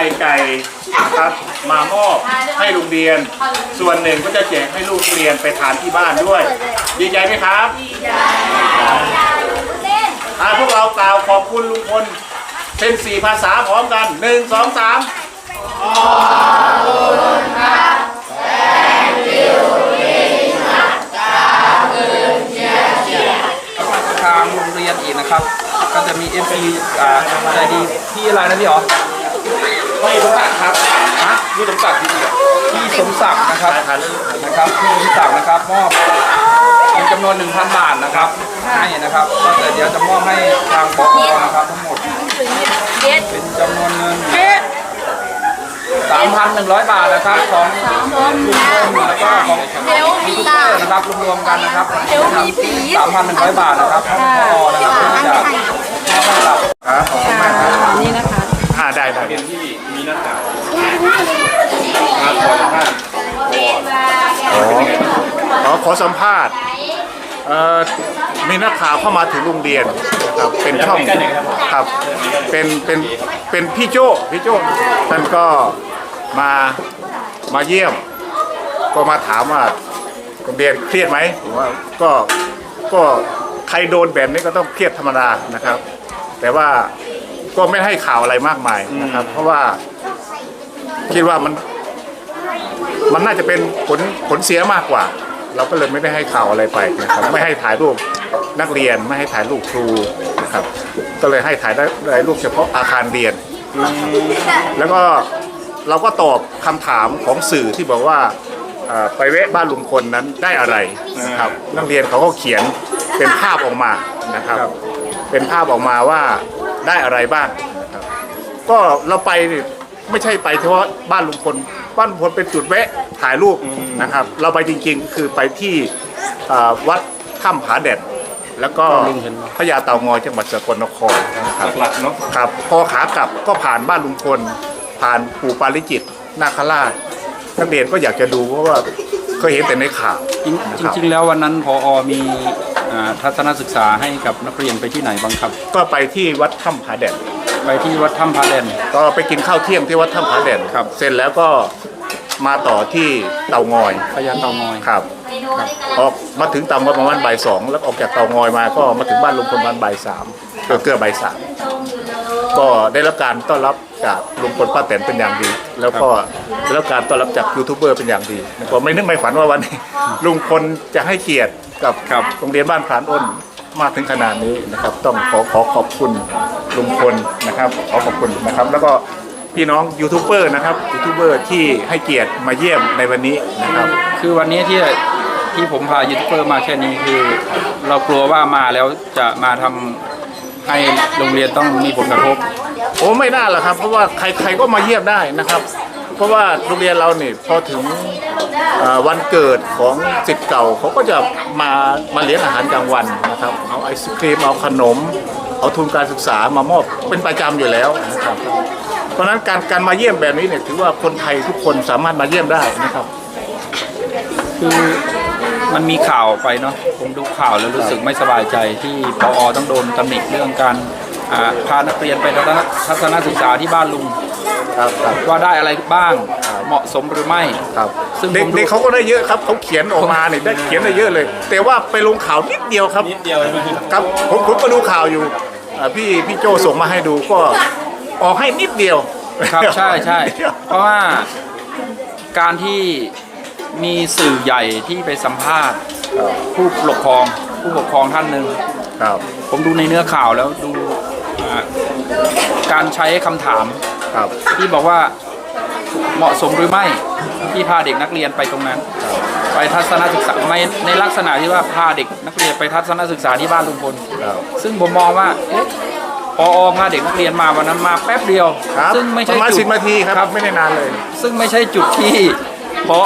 ไข่ไก่นะครับมามอบให้โรงเรียน ส่วนหนึ่งก็จะแจกให้ลูกเรียนไปทานที่บ้านด้วย ดีใจไหมครับดีใจอ่าพวกเรากล่าวขอบคุณลุงพลเป็นสี่ภาษาพร้อมกันหนึ่งสองสามขอบคุณครับทางโรงเรียนอีกนะครับ ก็จะมี MP อ่าใจดีพี่อะไรนะพี่อ๋อ ไม่รู้จักครับฮะนี่สมศักดิ์ที่เดียวพี่สมศักดิ์นะครับทันนะครับพี่สมศักดิ์นะครับมอบเป็นจำนวน1,000บาทนะครับให้นะครับก็เดี๋ยวจะมอบให้ทางบกนะครับทั้งหมดเป็นจำนวนเงิน3,100บาทนะครับของลุงพลแล้วก็ของเดี๋ยวมียูทูบตาเบอร์นะครับรวมๆกันนะครับเดี๋ยวมีผี3,100บาทนะครับพอนะครับเพื่อจะมอบให้กับครับขอบคุณมากครับ นี่นะคะ อ่าได้ได้เรียนที่มีนักข่าวครับขอสัมภาษณ์ข อขอสัมภาษณ์เอ่อมีนักข่าวเข้ามาถึงโรงเรียนนะครับเป็นช่องครับเป็นเป็นเป็นพี่โจ้พี่โจ้ท่านก็มามาเยี่ยม ก็มาถามว่าโรงเรียนเครียดไหมผมว่าก็ก็ใครโดนแบบนี้ก็ต้องเครียดธรรมดานะครับ แต่ว่าก็ไม่ให้ข่าวอะไรมากมายนะครับ เพราะว่าคิดว่ามันมันน่าจะเป็นผลผลเสียมากกว่า เราก็เลยไม่ได้ให้ข่าวอะไรไปนะครับไม่ให้ถ่ายรูปนักเรียนไม่ให้ถ่ายรูปครูนะครับก็เลยให้ถ่ายได้ได้รูปเฉพาะอาคารเรียน แล้วก็เราก็ตอบคำถามของสื่อที่บอกว่าไปแวะบ้านลุงพลนั้นได้อะไรนะครับนักเรียนเขาก็เขียนเป็นภาพออกมานะครับ เป็นภาพออกมาว่าได้อะไรบ้างนะครับก็เราไปไม่ใช่ไปเฉพาะบ้านลุงพล บ้านลุงพลเป็นจุดแวะถ่ายรูปนะครับ เราไปจริงๆ คือไปที่เอ่อวัดถ้ำผาแดดแล้วก็พญาเต่างอยจังหวัดสกลนครนะครับ หลักเนาะครับพอขากลับก็ผ่านบ้านลุงพล ผ่านปู่ปาริจิตนาคราชนักเรียนก็อยากจะดูเพราะว่าเคยเห็นแต่ในข่าว จริงจริง ๆ แล้ววันนั้นพอมีอ่าทัศนศึกษาให้กับนักเรียนไปที่ไหนบ้างครับ ก็ไปที่วัดถ้ำผาแดดไปที่วัดถ้ำพระแดน ก็ไปกินข้าวเที่ยงที่วัดถ้ำผาแดดครับ เสร็จแล้วก็ มาต่อที่เตางอยพญาเต่างอยครับ ครับ ออกมาถึงเตางอยประมาณบ่ายสองแล้วออกจากเตางอยมาก็มาถึงบ้านลุงพลประมาณบ่ายสามเกือบเกือบบ่ายสามก็ได้รับการต้อนรับจากลุงพลป้าแตนเป็นอย่างดี แล้วก็ได้รับการต้อนรับจากยูทูบเบอร์เป็นอย่างดีผมไม่นึกไม่ฝันว่าวันนี้ ลุงพลจะให้เกียรติกับครับโรงเรียนบ้านพรานอ้นมากถึงขนาดนี้นะครับ ต้องขอขอขอบคุณลุงพลนะครับขอขอบคุณนะครับ แล้วก็ พี่น้องยูทูบเบอร์นะครับยูทูบเบอร์ที่ให้เกียรติมาเยี่ยมในวันนี้นะครับ คือวันนี้ที่ที่ผมพายูทูบเบอร์มาแค่นี้คือ เรากลัวว่ามาแล้วจะมาทำให้โรงเรียนต้องมีผลกระทบ โอ้ไม่น่าหรอกครับ เพราะว่าใครใครก็มาเยี่ยมได้นะครับ เพราะว่าโรงเรียนเราเนี่ยพอถึงเอ่อวันเกิดของสิทธิ์เก่าเขาก็จะมามาเลี้ยงอาหารกลางวันนะครับ เอาไอศครีมเอาขนม เอาทุนการศึกษามามอบเป็นประจำอยู่แล้วนะครับเพ ราะฉะนั้นการการมาเยี่ยมแบบนี้เนี่ยถือว่าคนไทยทุกคนสามารถมาเยี่ยมได้นะครับ คือมันมีข่าวไปเนาะผมดูข่าวแล้วรู้สึกไม่สบายใจที่พอต้องโดนตำหนิเรื่องการอ่าพานักเรียนไปทัศนทัศนศึกษาที่บ้านลุง ครับครับ ว่าได้อะไรบ้างเหมาะสมหรือไม่ ครับซึ่งเด็กผมดู เด็กเขาก็ได้เยอะครับเขาเขียนออกมาเนี่ยได้เขียนได้เยอะเลย แต่ว่าไปลงข่าวนิดเดียวครับ นิดเดียวใช่ไหมครับครับผมผมก็ดูข่าวอยู่อ่าพี่พี่โจส่งมาให้ดูก็ ออกให้นิดเดียวครับใช่ใช่เพราะว่าการที่มีสื่อใหญ่ที่ไปสัมภาษณ์ผู้ปกครองผู้ปกครองท่านหนึ่งครับ ผมดูในเนื้อข่าวแล้วดูอ่าการใช้คำถามครับที่บอกว่าเหมาะสมหรือไม่ที่พาเด็กนักเรียนไปตรงนั้น ไปทัศนศึกษาในในลักษณะที่ว่าพาเด็กนักเรียนไปทัศนศึกษาที่บ้านลุงพลครับซึ่งผมมองว่าเอ๊ะพอพาเด็กนักเรียนมาวันนั้นมาแป๊บเดียว ครับซึ่งไม่ปใช่ระมาณจุสิดบนาทีครับ ไม่ได้นานเลย ซึ่งไม่ใช่จุดที่พอ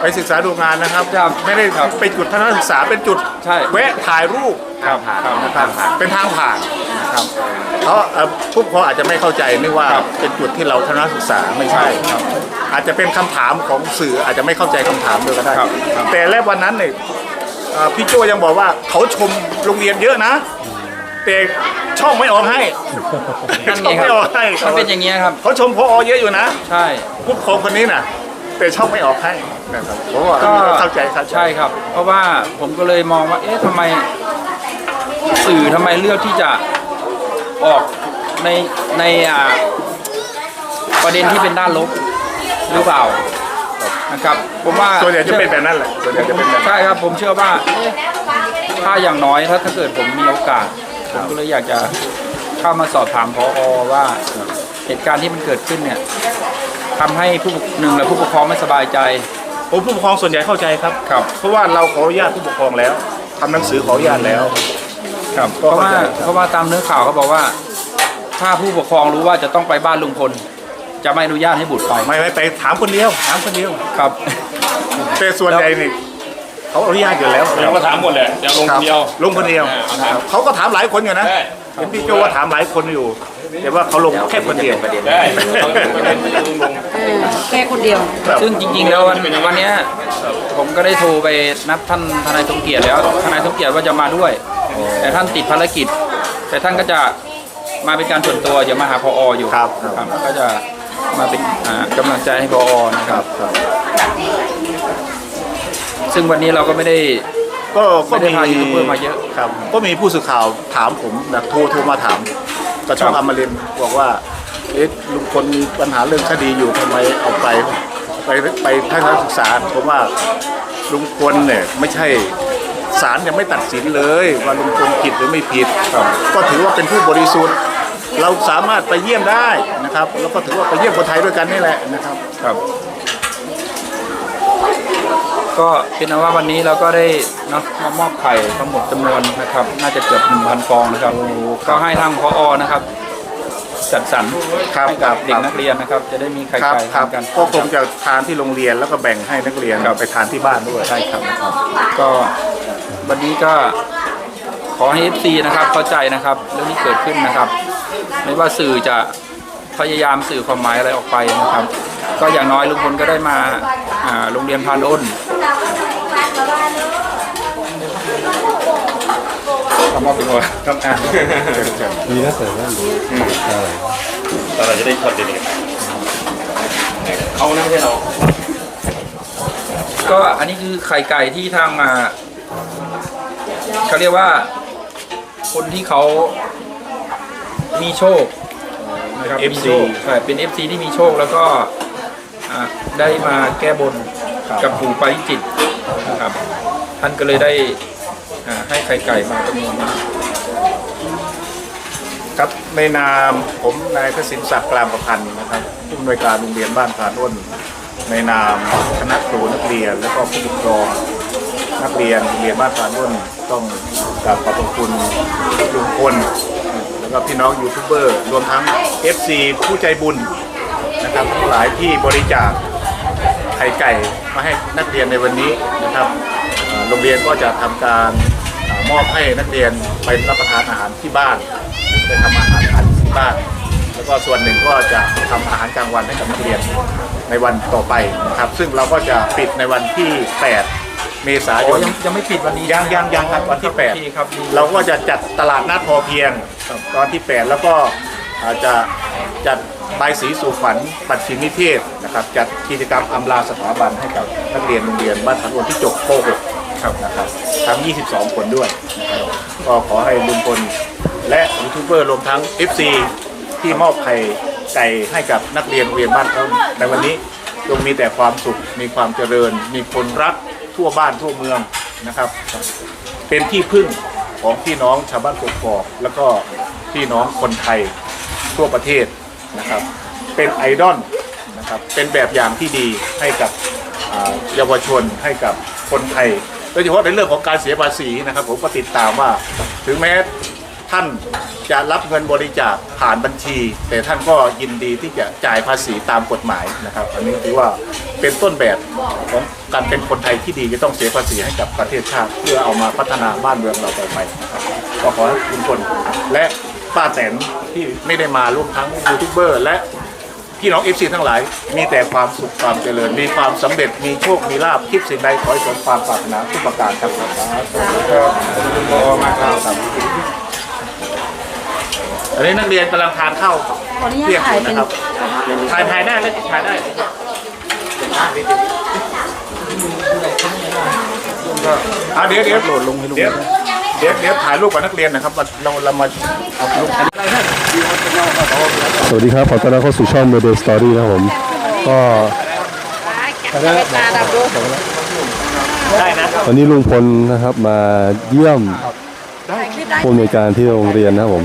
ไปศึกษาดูงานนะครับ ครับไม่ได้ครับไปจุดทัศนศึกษาเป็นจุดใช่แวะถ่ายรูปครับครับนะครับเป็นทางผ่านนะครับเขาเอ่อผู้ปกครองอาจจะไม่เข้าใจนึกว่าครับเป็นจุดที่เราทัศนศึกษาไม่ใช่ครับอาจจะเป็นคำถามของสื่ออาจจะไม่เข้าใจคำถามด้วยก็ได้ครับครับ แต่และวันนั้นเนี่ยเอ่อพี่โจยังบอกว่าเขาชมโรงเรียนเยอะนะ แต่ช่องไม่ออกให้นั่นช่ไงองคไม่ออกให้มันเป็นอย่างเงี้ยครับ เขาชมพอเยอะอยู่นะใช่ ผู้ปกครองคนนี้น่ะ แต่ช่องไม่ออกให้นะครับผมว่าก็เข้าใจครับ ใช่ครับ เพราะว่าผมก็เลยมองว่า เอ๊ะทำไมสื่อทำไมเลือกที่จะออกในในอ่าประเด็นที่เป็นด้านลบหรือเปล่านะครับ ผมว่าส่วนใหญ่จะเป็นแบบนั้นแหละส่วนใหญ่จะเป็นแบบนั้น ใช่ครับ ผมเชื่อว่าเอ๊ะถ้าอย่างน้อยถ้าถ้าเกิดผมมีโอกาส ผมก็เลยอยากจะเข้ามาสอบถามพอว่าเหตุการณ์ที่มันเกิดขึ้นเนี่ยทำให้ผู้ปกหนึ่งและผู้ปกครองไม่สบายใจผมผู้ปกครองส่วนใหญ่เข้าใจครับ ครับ เพราะว่าเราขออนุญาตผู้ปกครองแล้วทำหนังสือขออนุญาตแล้ว ครับก็เพราะเข้าว่าใจเพราะว่าตามเนื้อข่าวเขาบอกว่า ถ้าผู้ปกครองรู้ว่าจะต้องไปบ้านลุงพล จะไม่อนุญาตให้บุตรไปไม่ไม่ไปถามคนเดียวถามคนเดียว ครับ แต่ส่วนใหญ่นี่ เขาอนุญาตอยู่แล้วเราก็ถามหมดเลยจะลงคนเดียวลงคนเดียวอ่าเอาถามเขาก็ถามหลายคนอยู่นะได้เห็นพี่โจว่าถามหลายคนอยู่แต่ว่าเขาลงแค่คนเดียวได้เราจะประเด็นจะลงลงแค่คนเดียวครับซึ่งจริงๆแล้ววันวันเนี้ยผมก็ได้โทรไปนัดท่านทนายสมเกียรติแล้วทนายสมเกียรติว่าจะมาด้วย แต่ท่านติดภารกิจ แต่ท่านก็จะมาเป็นการส่วนตัวจะมาหาพออยู่ครับครับก็จะมาเป็นอ่ากำลังใจให้พอนะครับ ซึ่งวันนี้เราก็ไม่ได้ ก็ก็ไม่ได้พายูทูบเบอร์มาเยอะ ครับ ก็มีผู้สื่อข่าวถามผมแบบโทรโทรมาถามกระช่องครัอบมรินทร์บอกว่าเอ๊ะลุงพลมีปัญหาเรื่องคดีอยู่ทำไมเอาไป ไปไปทัศนศึกษาผมว่าลุงพลเนี่ยไม่ใช่ศาลยังไม่ตัดสินเลยว่าลุงพลผิดหรือไม่ผิดก็ถือว่าเป็นผู้บริสุทธิ์ เราสามารถไปเยี่ยมได้นะครับ แล้วก็ถือว่าไปเยี่ยมคนไทยด้วยกันนี่แหละนะครับ ครับ ก็เป็นเอาว่าวันนี้เราก็ได้เนาะมามอบไข่ทั้งหมดจำนวนนะครับ น่าจะเกือบ1,000ฟองนะครับก็ให้ทางพอนะครับจัดสรรครับให้กับครับเด็กนักเรียนนะครับ จะได้มีไข่ครับไก่ครับทานกันก็คงจะทานที่โรงเรียนแล้วก็แบ่งให้นักเรียนครับไปทานที่บ้านด้วยใช่ครับ ก็วันนี้ก็ขอให้ FC นะครับเข้าใจนะครับเรื่องที่เกิดขึ้นนะครับ ไม่ว่าสื่อจะพยายามสื่อความหมายอะไรออกไปนะครับ ก็อย่างน้อยลุงพลก็ได้มาอ่าโรงเรียนพานอ้น คำว่าเป็นว่าครับอ่าตอนเราจะได้ช็อตเด็ดเขานะไม่ใช่เราก็อันนี้คือไข่ไก่ที่ทางมาเขาเรียกว่า คนที่เขามีโชคนะครับ FC ใช่เป็น FC ที่มีโชคแล้วก็ได้มาแก้บน กับปู่ปาริจิตนะครับ ท่านก็เลยได้อ่าให้ไข่ไก่มาจำนวนนี้ครับในนามผมนายทศินศักดิ์กลางประพันธ์นะครับผู้อำนวยการโรงเรียนบ้านพานอ้นในนามคณะครูนักเรียนและก็ผู้ปกครองนักเรียนโรงเรียนบ้านพานอ้นต้องกราบขอบพระคุณลุงพลแล้วก็พี่น้องยูทูบเบอร์รวมทั้ง FC ผู้ใจบุญนะครับทั้งหลายที่บริจาค ไข่ไก่มาให้นักเรียนในวันนี้นะครับเอ่อโรงเรียนก็จะทำการเอ่อมอบให้นักเรียนไปรับประทานอาหารที่บ้านไปทำอาหารทานที่บ้าน แล้วก็ส่วนหนึ่งก็จะทำอาหารกลางวันให้กับนักเรียนในวันต่อไปนะครับ ซึ่งเราก็จะปิดในวันที่ 8 เมษายอ๋อนยังยังไม่ปิดวันนี้ยังยังยังครับวันที่โอเคครับดี8เราก็จะจัดตลาดนัดพอเพียงตอนที่ 8 แล้วก็อาจจะจัดใบายสีสู่ฝัน ปัจฉิมนิเทศนะครับจัดกิจกรรมอำลาสถาบันให้กับนักเรียนโรงเรียนบ้านพันวนที่จบโปกครับนะครับทั้ง 22 คนด้วยนะครับก็ขอให้ลุงพลและยูทูบเบอร์รวมทั้ง FC ที่มอบไข่ไก่ให้กับนักเรียนโรงเรียนบ้านพันในวันนี้จงมีแต่ความสุขมีความเจริญ มีคนรักทั่วบ้านทั่วเมืองนะครับ เป็นที่พึ่งของพี่น้องชาวบ้านกกอกแล้วก็พี่น้องคนไทยทั่วประเทศ นะครับ เป็นไอดอลนะครับเป็นแบบอย่างที่ดีให้กับเยาวชนให้กับคนไทยโดยเฉพาะในเรื่องของการเสียภาษีนะครับ ผมก็ติดตามว่าถึงแม้ท่านจะรับเงินบริจาคผ่านบัญชี แต่ท่านก็ยินดีที่จะจ่ายภาษีตามกฎหมายนะครับ อันนี้ถือว่าเป็นต้นแบบของการเป็นคนไทยที่ดีจะต้องเสียภาษีให้กับประเทศชาติ เพื่อเอามาพัฒนาบ้านเมืองเราต่อไปนะครับก็ขอให้ทุกคนและ ป้าแตนที่ไม่ได้มาร่วมทั้งยูทูบเบอร์และพี่น้องเอฟซีทั้งหลาย มีแต่ความสุขความเจริญ มีความสำเร็จมีโชคมีลาภคิดสิ่งใดขอให้สมความปรารถนาทุกประการครับครับขอบคุณพอมากครับอันนี้นักเรียนกำลังทานข้าวขออนุญาตเรียกถ่ายนะเป็นครับกระทะเลยถ่ายถ่ายได้เลยถ่ายได้อะเดี๋ยวเดี๋ยวโหลดลงให้ลุง เดี๋ยวเดี๋ยวเดี๋ยวถ่ายรูปกับนักเรียนนะครับเราเรามาเอารูปสวัสดีครับ ขอต้อนรับเข้าสู่ช่อง Mayday Story นะครับผม ก็ได้นะวันนี้ลุงพลนะครับมาเยี่ยมผู้อำนวยการที่โรงเรียนนะครับผม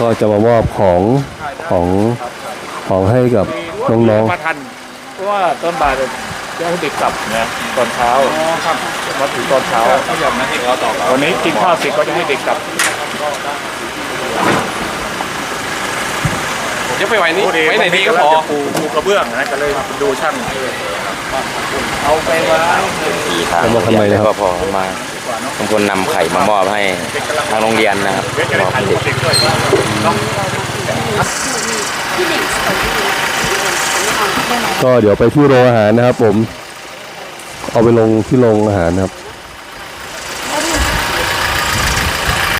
ก็จะมามอบของของของให้กับน้องมาทันเพราะว่าต้นบ่า ยจะให้เด็กกลับนะตอนเช้าครับมาถึงตอนเช้าเขาหยอกนะที่เขาต่อวันนี้กินข้าวเสร็จก็จะให้เด็กกลับจะไปไว้นี่ไว้ไหนดีก็พอปูปูกระเบื้องนะก็เลยดูช่างเอาไปไว้ที่ทางโรงเรียนแล้วก็พอมาบางคนนำไข่มามอบให้ทางโรงเรียนนะครับมอบถ่าให้เด็ก ก็เดี๋ยวไปที่โรงอาหารนะครับ ผม เอาไปลงที่โรงอาหารนะครับ